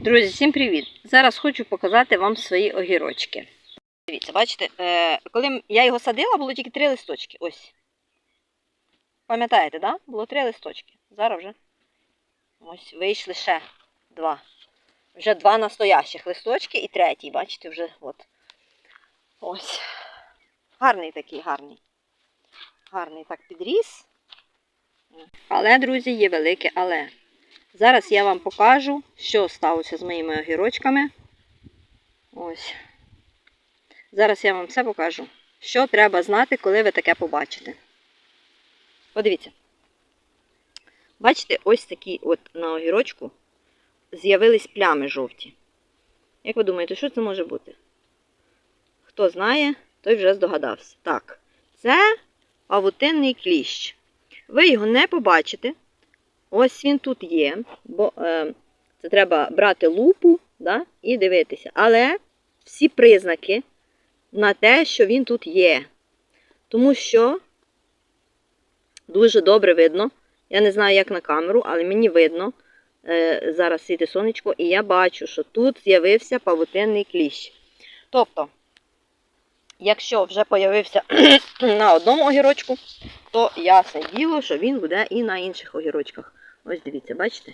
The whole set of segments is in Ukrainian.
Друзі, всім привіт! Зараз хочу показати вам свої огірочки. Дивіться, бачите, е, коли я його садила, було тільки три листочки. Ось. Пам'ятаєте? Да? Було три листочки. Зараз вже ось вийшли ще два. Вже два настоящих листочки і третій, бачите, вже от. Ось. Гарний такий, гарний. Гарний так підріс. Але, друзі, є велике але. Зараз я вам покажу, що сталося з моїми огірочками. Ось. Зараз я вам все покажу. Що треба знати, коли ви таке побачите. Подивіться. Бачите, ось такі от на огірочку з'явились плями жовті. Як ви думаєте, що це може бути? Хто знає, той вже здогадався. Так, це павутинний кліщ. Ви його не побачите. Ось він тут є, бо е, це треба брати лупу да, і дивитися. Але всі признаки на те, що він тут є. Тому що дуже добре видно. Я не знаю, як на камеру, але мені видно. Е, зараз світи сонечко, і я бачу, що тут з'явився павутинний кліщ. Тобто, якщо вже появився на одному огірочку, то ясне діло, що він буде і на інших огірочках. Ось дивіться, бачите?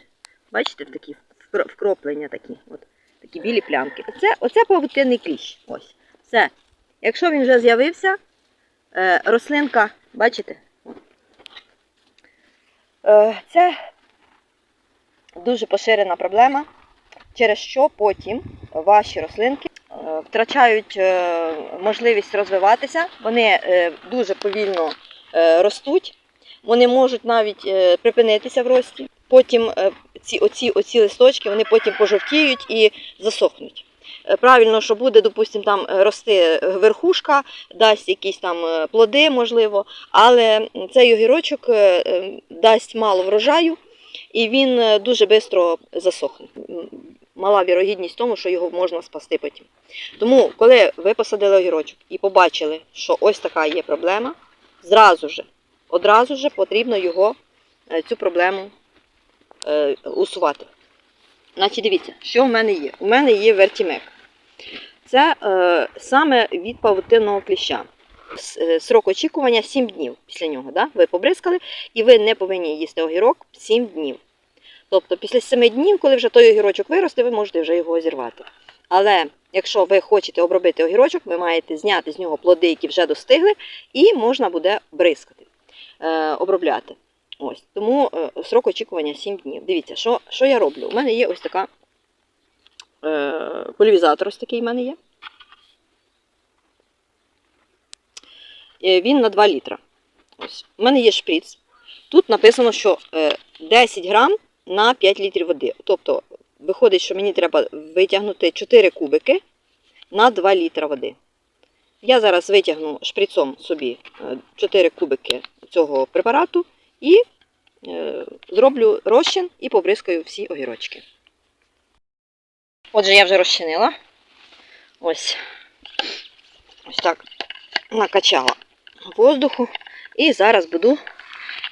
Бачите такі вкроплення такі, от, такі білі плямки. Оце, оце павутинний кліщ. Ось. Все. Якщо він вже з'явився, е, рослинка, бачите? Е, це дуже поширена проблема, через що потім ваші рослинки е, втрачають можливість розвиватися, вони дуже повільно ростуть, вони можуть навіть е, припинитися в рості. Потім е, ці оці, оці листочки вони потім пожовтіють і засохнуть. Е, Правильно, що буде, допустимо, там рости верхушка, дасть якісь там плоди, можливо, але цей огірочок дасть мало врожаю і він дуже швидко засохне. Мала вірогідність тому, що його можна спасти потім. Тому, коли ви посадили огірочок і побачили, що ось така є проблема, зразу же, одразу же потрібно його, е, цю проблему е, усувати. Значить, дивіться, що в мене є? У мене є вертімек. Це е, саме від павутинного кліща. Е, Срок очікування 7 днів після нього. Да? Ви побризкали, і ви не повинні їсти огірок 7 днів. Тобто після 7 днів, коли вже той огірочок виросте, ви можете вже його зірвати. Але якщо ви хочете обробити огірочок, ви маєте зняти з нього плоди, які вже достигли, і можна буде бризкати, обробляти. Ось. Тому е, срок очікування 7 днів. Дивіться, що, що я роблю? У мене є ось така е, пульвізатор, ось такий в мене є. Е, Він на 2 літра. Ось. У мене є шприц. Тут написано, що е, 10 грам на 5 літрів води. Тобто, виходить, що мені треба витягнути 4 кубики на 2 літра води. Я зараз витягну шприцом собі е, 4 кубики цього препарату і е, зроблю розчин і побризкаю всі огірочки. Отже, я вже розчинила. Ось. Ось так накачала воздуху. І зараз буду,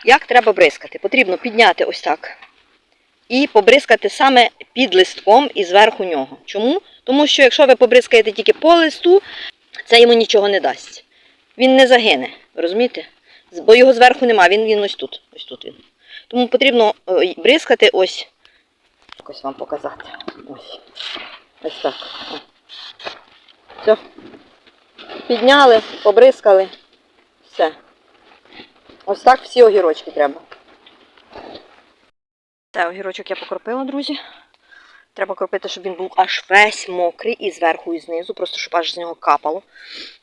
як треба бризкати. Потрібно підняти ось так. І побризкати саме під листком і зверху нього. Чому? Тому що якщо ви побризкаєте тільки по листу, це йому нічого не дасть. Він не загине, розумієте? Бо його зверху нема, він, він ось тут. Ось тут він. Тому потрібно е, бризкати ось. Ось вам показати. Ось. Ось так. Все. Підняли, побризкали. Все. Ось так всі огірочки треба. Це огірочок я покропила, друзі. Треба кропити, щоб він був аж весь мокрий і зверху, і знизу, просто щоб аж з нього капало.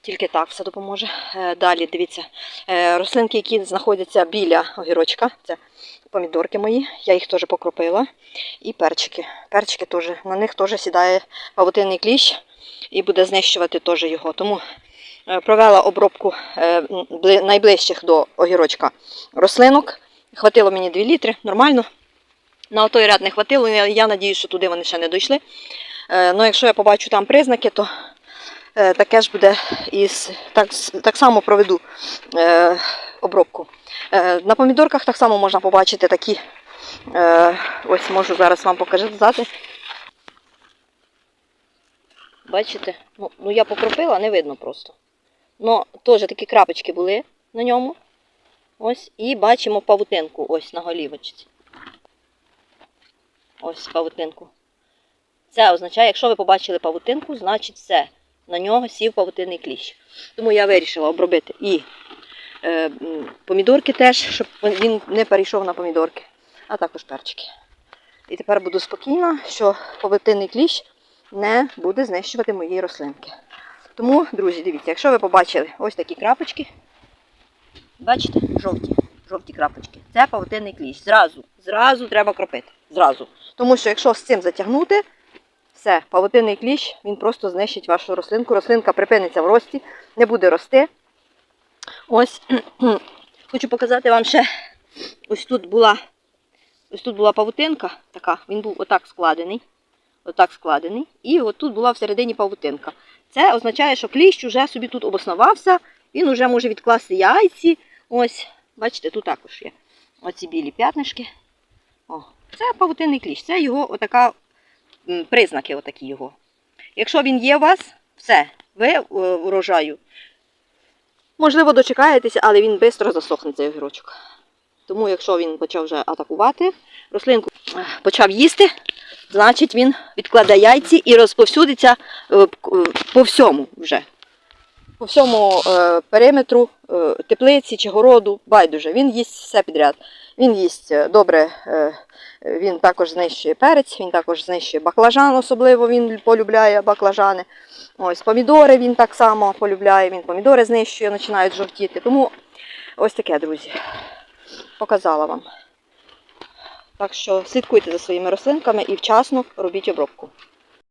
Тільки так все допоможе. Е, Далі, дивіться, е, рослинки, які знаходяться біля огірочка, це помідорки мої, я їх теж покропила. І перчики. Перчики теж, на них теж сідає павутинний кліщ і буде знищувати теж його. Тому е, провела обробку найближчих до огірочка рослинок. Хватило мені 2 літри, нормально. На той ряд не хватило, я, я надію, що туди вони ще не дійшли. Е, ну, якщо я побачу там признаки, то е, таке ж буде і так, так само проведу е, обробку. Е, на помідорках так само можна побачити такі, е, ось можу зараз вам показати. бачите, ну, ну я покропила, не видно просто. Ну, теж такі крапочки були на ньому. Ось, і бачимо павутинку ось на голівочці. Ось павутинку. Це означає, якщо ви побачили павутинку, значить все. На нього сів павутинний кліщ. Тому я вирішила обробити і е, помідорки теж, щоб він не перейшов на помідорки, а також перчики. І тепер буду спокійна, що павутинний кліщ не буде знищувати мої рослинки. Тому, друзі, дивіться, якщо ви побачили ось такі крапочки, бачите, жовті, жовті крапочки. Це павутинний кліщ. Зразу, зразу треба кропити. Зразу. Тому що якщо з цим затягнути, все, павутинний кліщ, він просто знищить вашу рослинку. Рослинка припиниться в рості, не буде рости. Ось хочу показати вам ще. Ось тут була, ось тут була павутинка, така, він був отак складений. Отак складений. І от тут була всередині павутинка. Це означає, що кліщ уже собі тут обоснувався, він вже може відкласти яйці. Ось, бачите, тут також є оці білі п'ятнишки. О, це павутинний кліщ, це його отака, признаки отакі його. Якщо він є у вас, все, ви е, урожаю. Можливо, дочекаєтеся, але він швидко засохне цей огірочок. Тому, якщо він почав вже атакувати, рослинку почав їсти, значить він відкладе яйці і розповсюдиться е, е, по всьому вже. По всьому е, периметру е, теплиці чи городу, байдуже, він їсть все підряд. Він їсть е, добре, е, він також знищує перець, він також знищує баклажан, особливо він полюбляє баклажани. Ось помідори він так само полюбляє, він помідори знищує, починають жовтіти. Тому ось таке, друзі. Показала вам. Так що слідкуйте за своїми рослинками і вчасно робіть обробку.